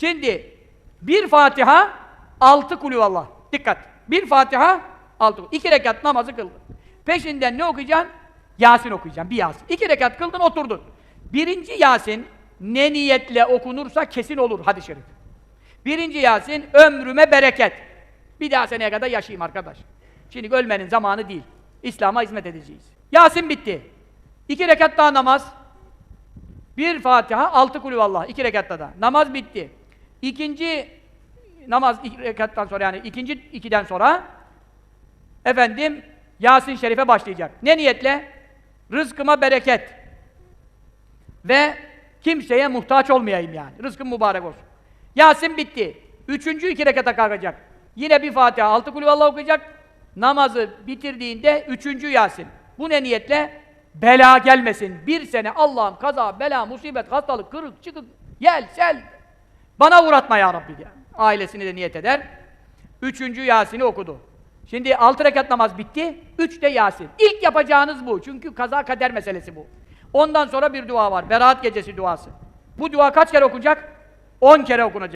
Şimdi bir Fatiha, altı kulüvallah. Dikkat. Bir Fatiha, altı İki rekat namazı kıldın. Peşinden ne okuyacaksın? Yasin okuyacaksın. Bir Yasin. İki rekat kıldın, oturdun. Birinci Yasin ne niyetle okunursa kesin olur hadis-i şerif. Birinci Yasin ömrüme bereket. Bir daha seneye kadar yaşayayım arkadaş. Şimdi ölmenin zamanı değil. İslam'a hizmet edeceğiz. Yasin bitti. İki rekat daha namaz. Bir Fatiha, altı kulüvallah. iki rekatta da. Namaz bitti. İkinci namaz iki rekattan sonra yani ikinci ikiden sonra efendim Yasin Şerif'e başlayacak. Ne niyetle? Rızkıma bereket. Ve kimseye muhtaç olmayayım yani. Rızkım mübarek olsun. Yasin bitti. Üçüncü iki rekata kalkacak. Yine bir Fatiha, altı kulüvallah okuyacak. Namazı bitirdiğinde üçüncü Yasin. Bu ne niyetle? Bela gelmesin. Bir sene Allah'ım kaza, bela, musibet, hastalık, kırık, çıkık, yel, sel. Bana uğratma ya Rabbi diye. Ailesini de niyet eder. Üçüncü Yasin'i okudu. Şimdi altı rekat namaz bitti. Üç de Yasin. İlk yapacağınız bu. Çünkü kaza kader meselesi bu. Ondan sonra bir dua var. Berat gecesi duası. Bu dua kaç kere okunacak? On kere okunacak.